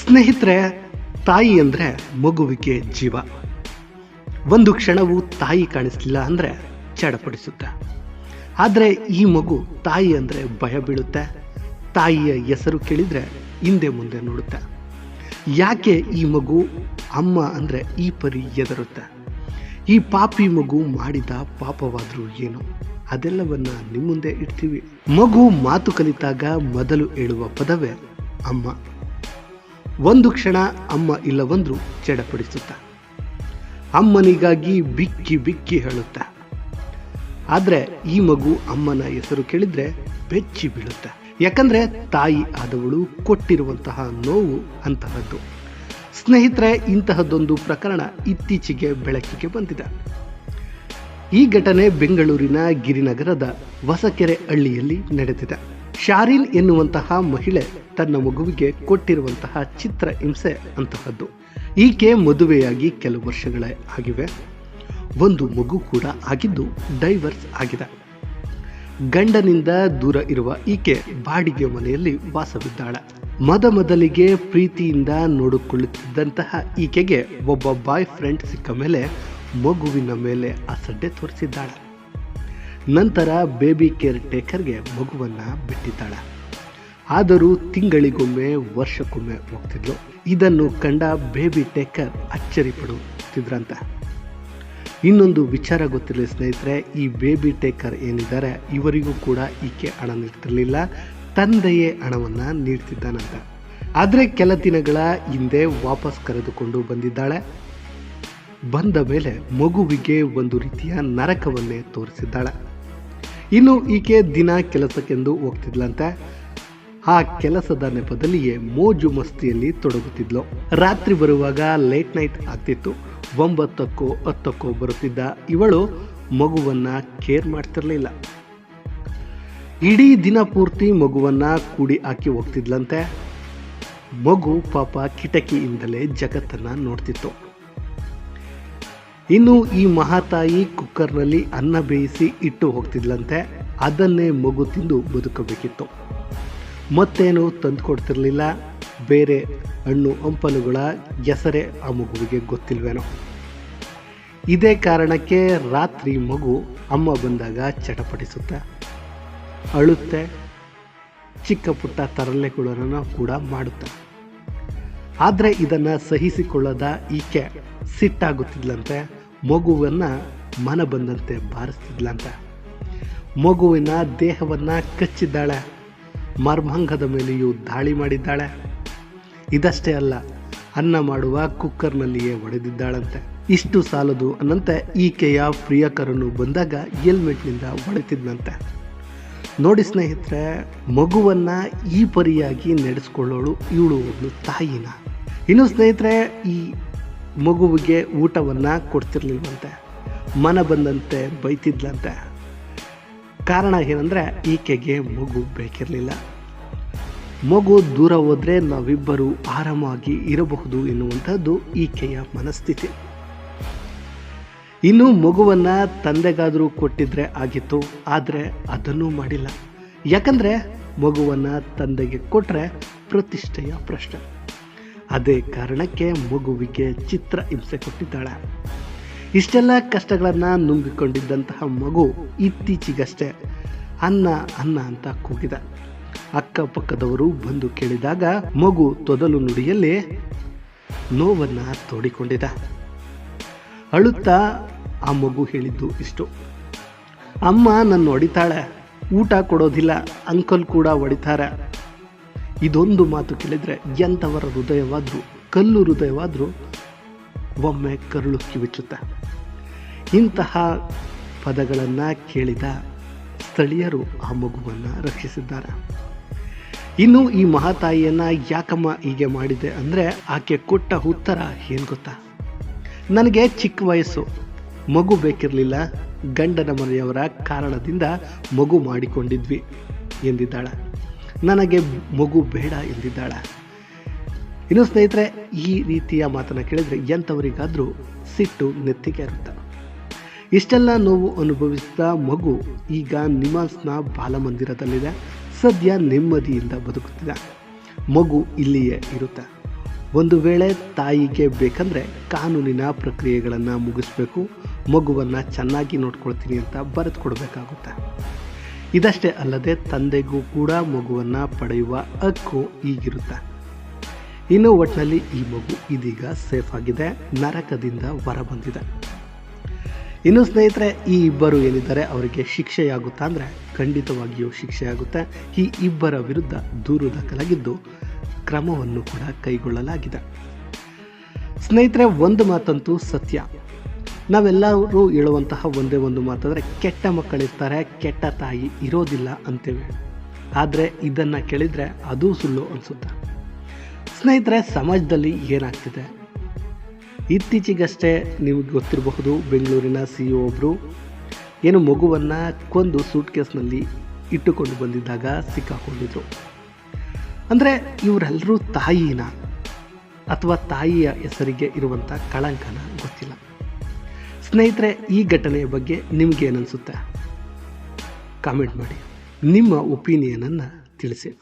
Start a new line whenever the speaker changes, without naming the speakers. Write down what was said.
ಸ್ನೇಹಿತರೆ, ತಾಯಿ ಅಂದರೆ ಮಗುವಿಗೆ ಜೀವ. ಒಂದು ಕ್ಷಣವು ತಾಯಿ ಕಾಣಿಸ್ಲಿಲ್ಲ ಅಂದರೆ ಚಡಪಡಿಸುತ್ತೆ ಆದರೆ ಈ ಮಗು ತಾಯಿ ಅಂದರೆ ಭಯ ಬೀಳುತ್ತೆ. ತಾಯಿಯ ಹೆಸರು ಕೇಳಿದರೆ ಹಿಂದೆ ಮುಂದೆ ನೋಡುತ್ತೆ. ಯಾಕೆ ಈ ಮಗು ಅಮ್ಮ ಅಂದರೆ ಈ ಪರಿ ಎದರುತ್ತೆ ಈ ಪಾಪಿ ಮಗು ಮಾಡಿದ ಪಾಪವಾದರೂ ಏನು? ಅದೆಲ್ಲವನ್ನ ನಿಮ್ಮ ಮುಂದೆ ಇಡ್ತೀವಿ. ಮಗು ಮಾತು ಕಲಿತಾಗ ಮೊದಲು ಹೇಳುವ ಪದವೇ ಅಮ್ಮ. ಒಂದು ಕ್ಷಣ ಅಮ್ಮ ಇಲ್ಲವಂದ್ರು ಚಡಪಡಿಸುತ್ತ. ಅಮ್ಮನಿಗಾಗಿ ಬಿಕ್ಕಿ ಬಿಕ್ಕಿ ಹೇಳುತ್ತ. ಆದರೆ ಈ ಮಗು ಅಮ್ಮನ ಹೆಸರು ಕೇಳಿದ್ರೆ ಬೆಚ್ಚಿ ಬೀಳುತ್ತ. ಯಾಕಂದ್ರೆ ತಾಯಿ ಆದವಳು ಕೊಟ್ಟಿರುವಂತಹ ನೋವು ಅಂತಹದ್ದು. ಸ್ನೇಹಿತರೆ, ಇಂತಹದ್ದೊಂದು ಪ್ರಕರಣ ಇತ್ತೀಚೆಗೆ ಬೆಳಕಿಗೆ ಬಂದಿದೆ. ಈ ಘಟನೆ ಬೆಂಗಳೂರಿನ ಗಿರಿನಗರದ ಹೊಸಕೆರೆ ಹಳ್ಳಿಯಲ್ಲಿ ನಡೆದಿದೆ. ಶಾರೀನ್ ಎನ್ನುವಂತಹ ಮಹಿಳೆ ತನ್ನ ಮಗುವಿಗೆ ಕೊಟ್ಟಿರುವಂತಹ ಚಿತ್ರ ಹಿಂಸೆ ಅಂತಹದ್ದು. ಈಕೆ ಮದುವೆಯಾಗಿ ಕೆಲವು ವರ್ಷಗಳೇ ಆಗಿವೆ. ಒಂದು ಮಗು ಕೂಡ ಆಗಿದ್ದು ಡೈವರ್ಸ್ ಆಗಿದೆ. ಗಂಡನಿಂದ ದೂರ ಇರುವ ಈಕೆ ಬಾಡಿಗೆ ಮನೆಯಲ್ಲಿ ವಾಸವಿದ್ದಾಳೆ. ಮದ ಮೊದಲಿಗೆ ಪ್ರೀತಿಯಿಂದ ನೋಡಿಕೊಳ್ಳುತ್ತಿದ್ದಂತಹ ಈಕೆಗೆ ಒಬ್ಬ ಬಾಯ್ ಫ್ರೆಂಡ್ ಸಿಕ್ಕ ಮೇಲೆ ಮಗುವಿನ ಮೇಲೆ ಅಸಡ್ಡೆ ತೋರಿಸಿದ್ದಾಳೆ. ನಂತರ ಬೇಬಿ ಕೇರ್ ಟೇಕರ್ಗೆ ಮಗುವನ್ನು ಬಿಟ್ಟಿದ್ದಾಳೆ. ಆದರೂ ತಿಂಗಳಿಗೊಮ್ಮೆ ವರ್ಷಕ್ಕೊಮ್ಮೆ ಹೋಗ್ತಿದ್ಲು. ಇದನ್ನು ಕಂಡ ಬೇಬಿ ಟೇಕರ್ ಅಚ್ಚರಿ ಪಡುತ್ತಿದ್ರಂತೆ ಇನ್ನೊಂದು ವಿಚಾರ ಗೊತ್ತಿರಲಿ ಸ್ನೇಹಿತರೆ, ಈ ಬೇಬಿ ಟೇಕರ್ ಏನಿದ್ದಾರೆ, ಇವರಿಗೂ ಕೂಡ ಈಕೆ ಹಣ ನೀಡ್ತಿರಲಿಲ್ಲ, ತಂದೆಯೇ ಹಣವನ್ನು ನೀಡ್ತಿದ್ದಾನಂತ. ಆದರೆ ಕೆಲ ದಿನಗಳ ಹಿಂದೆ ವಾಪಸ್ ಕರೆದುಕೊಂಡು ಬಂದಿದ್ದಾಳೆ. ಬಂದ ಮೇಲೆ ಮಗುವಿಗೆ ಒಂದು ರೀತಿಯ ನರಕವನ್ನೇ ತೋರಿಸಿದ್ದಾಳೆ. ಇನ್ನು ಈಕೆ ದಿನ ಕೆಲಸಕ್ಕೆಂದು ಹೋಗ್ತಿದ್ಲಂತೆ. ಆ ಕೆಲಸದ ನೆಪದಲ್ಲಿಯೇ ಮೋಜು ಮಸ್ತಿಯಲ್ಲಿ ತೊಡಗುತ್ತಿದ್ಲು. ರಾತ್ರಿ ಬರುವಾಗ ಲೇಟ್ ನೈಟ್ ಆಗ್ತಿತ್ತು. ಒಂಬತ್ತಕ್ಕೋ ಹತ್ತಕ್ಕೋ ಬರುತ್ತಿದ್ದ ಇವಳು ಮಗುವನ್ನ ಕೇರ್ ಮಾಡ್ತಿರಲಿಲ್ಲ. ಇಡೀ ದಿನ ಪೂರ್ತಿ ಮಗುವನ್ನ ಕೂಡಿ ಹಾಕಿ ಹೋಗ್ತಿದ್ಲಂತೆ. ಮಗು ಪಾಪ ಕಿಟಕಿಯಿಂದಲೇ ಜಗತ್ತನ್ನ ನೋಡ್ತಿತ್ತು. ಇನ್ನು ಈ ಮಹಾತಾಯಿ ಕುಕ್ಕರ್ನಲ್ಲಿ ಅನ್ನ ಬೇಯಿಸಿ ಇಟ್ಟು ಹೋಗ್ತಿದ್ಲಂತೆ, ಅದನ್ನೇ ಮಗು ತಿಂದು ಬದುಕಬೇಕಿತ್ತು. ಮತ್ತೇನು ತಂದು ಕೊಡ್ತಿರ್ಲಿಲ್ಲ ಬೇರೆ ಹಣ್ಣು ಹಂಪಲುಗಳ ಹೆಸರೇ ಆ ಮಗುವಿಗೆ ಗೊತ್ತಿಲ್ವೇನೋ. ಇದೇ ಕಾರಣಕ್ಕೆ ರಾತ್ರಿ ಮಗು ಅಮ್ಮ ಬಂದಾಗ ಚಟಪಟಿಸುತ್ತೆ. ಅಳುತ್ತೆ, ಚಿಕ್ಕ ಪುಟ್ಟ ತರಲೆಗಳನ್ನು ಕೂಡ ಮಾಡುತ್ತೆ. ಆದರೆ ಇದನ್ನು ಸಹಿಸಿಕೊಳ್ಳದ ಈಕೆ ಸಿಟ್ಟಾಗುತ್ತಿದ್ಲಂತೆ, ಮಗುವನ್ನ ಮನ ಬಂದಂತೆ ಬಾರಿಸ್ತಿದ್ಲಂತೆ. ಮಗುವಿನ ದೇಹವನ್ನ ಕಚ್ಚಿದ್ದಾಳೆ ಮರ್ಮಾಂಗದ ಮೇಲೆಯೂ ದಾಳಿ ಮಾಡಿದ್ದಾಳೆ. ಇದಷ್ಟೇ ಅಲ್ಲ, ಅನ್ನ ಮಾಡುವ ಕುಕ್ಕರ್ನಲ್ಲಿಯೇ ಒಡೆದಿದ್ದಾಳಂತೆ. ಇಷ್ಟು ಸಾಲದು ಅನ್ನಂತೆ ಈಕೆಯ ಪ್ರಿಯಕರನು ಬಂದಾಗ ಹೆಲ್ಮೆಟ್ನಿಂದ ಹೊಡೆತಿದ್ನಂತೆ ನೋಡಿ ಸ್ನೇಹಿತರೆ, ಮಗುವನ್ನು ಈ ಪರಿಯಾಗಿ ನಡೆಸ್ಕೊಳ್ಳೋಳು ಇವಳು ಒಂದು ತಾಯಿನ. ಇನ್ನು ಸ್ನೇಹಿತರೆ, ಈ ಮಗುವಿಗೆ ಊಟವನ್ನು ಕೊಡ್ತಿರ್ಲಿಲ್ವಂತೆ, ಮನ ಬಂದಂತೆ ಬೈತಿದ್ಲಂತೆ. ಕಾರಣ ಏನಂದರೆ, ಈಕೆಗೆ ಮಗು ಬೇಕಿರಲಿಲ್ಲ. ಮಗು ದೂರ ಹೋದರೆ ನಾವಿಬ್ಬರು ಆರಾಮಾಗಿ ಇರಬಹುದು ಎನ್ನುವಂಥದ್ದು ಈಕೆಯ ಮನಸ್ಥಿತಿ. ಇನ್ನು ಮಗುವನ್ನು ತಂದೆಗಾದರೂ ಕೊಟ್ಟಿದ್ರೆ ಆಗಿತ್ತು, ಆದರೆ ಅದನ್ನೂ ಮಾಡಿಲ್ಲ. ಯಾಕಂದರೆ ಮಗುವನ್ನು ತಂದೆಗೆ ಕೊಟ್ಟರೆ ಪ್ರತಿಷ್ಠೆಯ ಪ್ರಶ್ನೆ. ಅದೇ ಕಾರಣಕ್ಕೆ ಮಗುವಿಗೆ ಚಿತ್ರ ಹಿಂಸೆ ಕೊಟ್ಟಿದ್ದಾಳೆ. ಇಷ್ಟೆಲ್ಲ ಕಷ್ಟಗಳನ್ನು ನುಂಗಿಕೊಂಡಿದ್ದಂತಹ ಮಗು ಇತ್ತೀಚೆಗಷ್ಟೇ ಅನ್ನ ಅನ್ನ ಅಂತ ಕೂಗಿದೆ. ಅಕ್ಕಪಕ್ಕದವರು ಬಂದು ಕೇಳಿದಾಗ ಮಗು ತೊದಲು ನುಡಿಯಲ್ಲಿ ನೋವನ್ನು ತೋಡಿಕೊಂಡಿದೆ. ಅಳುತ್ತಾ ಆ ಮಗು ಹೇಳಿದ್ದು ಇಷ್ಟು. ಅಮ್ಮ ನನ್ನ ಹೊಡಿತಾಳೆ ಊಟ ಕೊಡೋದಿಲ್ಲ, ಅಂಕಲ್ ಕೂಡ ಹೊಡಿತಾರೆ. ಇದೊಂದು ಮಾತು ಕೇಳಿದ್ರೆ ಎಂಥವರ ಹೃದಯವಾದರೂ, ಕಲ್ಲು ಹೃದಯವಾದರೂ ಒಮ್ಮೆ ಕರುಳು ಕಿವಿಚುತ್ತೆ. ಇಂತಹ ಪದಗಳನ್ನು ಕೇಳಿದ ಸ್ಥಳೀಯರು ಆ ಮಗುವನ್ನು ರಕ್ಷಿಸಿದ್ದಾರೆ. ಇನ್ನು ಈ ಮಹಾತಾಯಿಯನ್ನು ಯಾಕಮ್ಮ ಹೀಗೆ ಮಾಡಿದೆ ಅಂದರೆ ಆಕೆ ಕೊಟ್ಟ ಉತ್ತರ ಏನು ಗೊತ್ತಾ? ನನಗೆ ಚಿಕ್ಕ ವಯಸ್ಸು. ಮಗು ಬೇಕಿರಲಿಲ್ಲ, ಗಂಡನ ಮನೆಯವರ ಕಾರಣದಿಂದ ಮಗು ಮಾಡಿಕೊಂಡಿದ್ವಿ ಎಂದಿದ್ದಾಳೆ. ನನಗೆ ಮಗು ಬೇಡ ಎಂದಿದ್ದಾಳೆ. ಇನ್ನು ಸ್ನೇಹಿತರೆ, ಈ ರೀತಿಯ ಮಾತನ್ನು ಕೇಳಿದರೆ ಎಂಥವರಿಗಾದರೂ ಸಿಟ್ಟು ನೆತ್ತಿಗೆ ಇರುತ್ತೆ ಇಷ್ಟೆಲ್ಲ ನೋವು ಅನುಭವಿಸಿದ ಮಗು ಈಗ ನಿಮಾಸ್ನ ಬಾಲಮಂದಿರದಲ್ಲಿದೆ. ಸದ್ಯ ನೆಮ್ಮದಿಯಿಂದ ಬದುಕುತ್ತಿದೆ. ಮಗು ಇಲ್ಲಿಯೇ ಇರುತ್ತೆ. ಒಂದು ವೇಳೆ ತಾಯಿಗೆ ಬೇಕಂದರೆ ಕಾನೂನಿನ ಪ್ರಕ್ರಿಯೆಗಳನ್ನು ಮುಗಿಸ್ಬೇಕು, ಮಗುವನ್ನು ಚೆನ್ನಾಗಿ ನೋಡ್ಕೊಳ್ತೀನಿ ಅಂತ ಬರೆದು ಕೊಡಬೇಕಾಗುತ್ತೆ. ಇದಷ್ಟೇ ಅಲ್ಲದೆ ತಂದೆಗೂ ಕೂಡ ಮಗುವನ್ನು ಪಡೆಯುವ ಹಕ್ಕು ಈಗಿರುತ್ತೆ. ಇನ್ನು ಒಟ್ಟಿನಲ್ಲಿ ಈ ಮಗು ಇದೀಗ ಸೇಫ್ ಆಗಿದೆ, ನರಕದಿಂದ ಹೊರ ಬಂದಿದೆ. ಇನ್ನು ಸ್ನೇಹಿತರೆ, ಈ ಇಬ್ಬರು ಏನಿದ್ದಾರೆ ಅವರಿಗೆ ಶಿಕ್ಷೆಯಾಗುತ್ತಾ ಅಂದರೆ ಖಂಡಿತವಾಗಿಯೂ ಶಿಕ್ಷೆಯಾಗುತ್ತೆ. ಈ ಇಬ್ಬರ ವಿರುದ್ಧ ದೂರು ದಾಖಲಾಗಿದ್ದು ಕ್ರಮವನ್ನು ಕೂಡ ಕೈಗೊಳ್ಳಲಾಗಿದೆ. ಸ್ನೇಹಿತರೆ, ಒಂದು ಮಾತಂತೂ ಸತ್ಯ. ನಾವೆಲ್ಲರೂ ಹೇಳುವಂತಹ ಒಂದೇ ಒಂದು ಮಾತಂದರೆ, ಕೆಟ್ಟ ಮಕ್ಕಳಿರ್ತಾರೆ, ಕೆಟ್ಟ ತಾಯಿ ಇರೋದಿಲ್ಲ ಅಂತೇವೆ ಆದರೆ ಇದನ್ನು ಕೇಳಿದರೆ ಅದೂ ಸುಳ್ಳು ಅನಿಸುತ್ತೆ. ಸ್ನೇಹಿತರೆ, ಸಮಾಜದಲ್ಲಿ ಏನಾಗ್ತಿದೆ? ಇತ್ತೀಚೆಗಷ್ಟೇ ನಿಮಗೆ ಗೊತ್ತಿರಬಹುದು, ಬೆಂಗಳೂರಿನ ಸಿ ಇ ಒಬ್ಬರು ಏನು ಮಗುವನ್ನು ಕೊಂದು ಸೂಟ್ ಕೇಸ್ನಲ್ಲಿ ಇಟ್ಟುಕೊಂಡು ಬಂದಿದ್ದಾಗ ಸಿಕ್ಕಾಕೊಂಡಿದ್ರು. ಅಂದರೆ ಇವರೆಲ್ಲರೂ ತಾಯಿನ ಅಥವಾ ತಾಯಿಯ ಹೆಸರಿಗೆ ಇರುವಂಥ ಕಳಂಕನ ಗೊತ್ತಿಲ್ಲ. ಸ್ನೇಹಿತರೆ, ಈ ಘಟನೆಯ ಬಗ್ಗೆ ನಿಮಗೇನನ್ಸುತ್ತೆ? ಕಾಮೆಂಟ್ ಮಾಡಿ. ನಿಮ್ಮ ಒಪಿನಿಯನನ್ನು ತಿಳಿಸಿ.